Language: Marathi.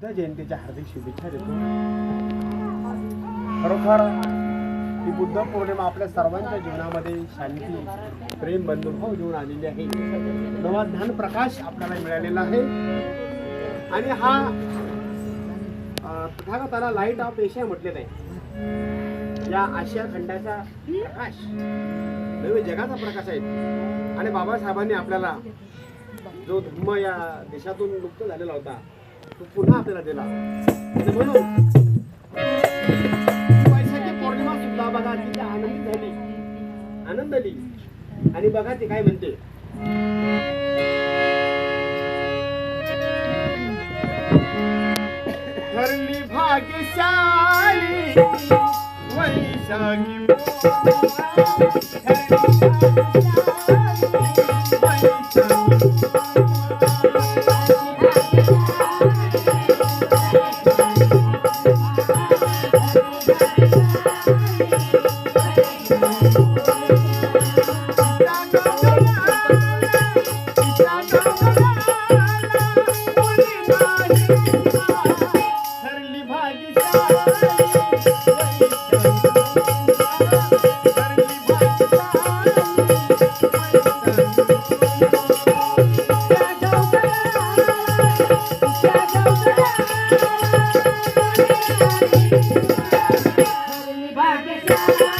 बुद्ध जयंतीच्या हार्दिक शुभेच्छा देतो. खरोखर ही बुद्ध पौर्णिमा आपल्या सर्वांच्या जीवनामध्ये शांती प्रेम बंधुभाव घेऊन आलेली आहे. नवा ज्ञान प्रकाश आपल्याला मिळालेला आहे. आणि हा तथागताला लाइट ऑफ एशिया म्हटलेला आहे या आशिया खंडाचा प्रकाश नवे जगाचा प्रकाश आहे. आणि बाबासाहेबांनी आपल्याला जो धम्म या देशातून मुक्त झालेला होता तो पुन्हा आपल्याला दिला आणि म्हणून ही पौर्णिमा सुद्धा बघा तिथे आनंदी झाली. आणि बघा ती काय म्हणते. ठरली भाग्यशाली वैशाखी Thank you.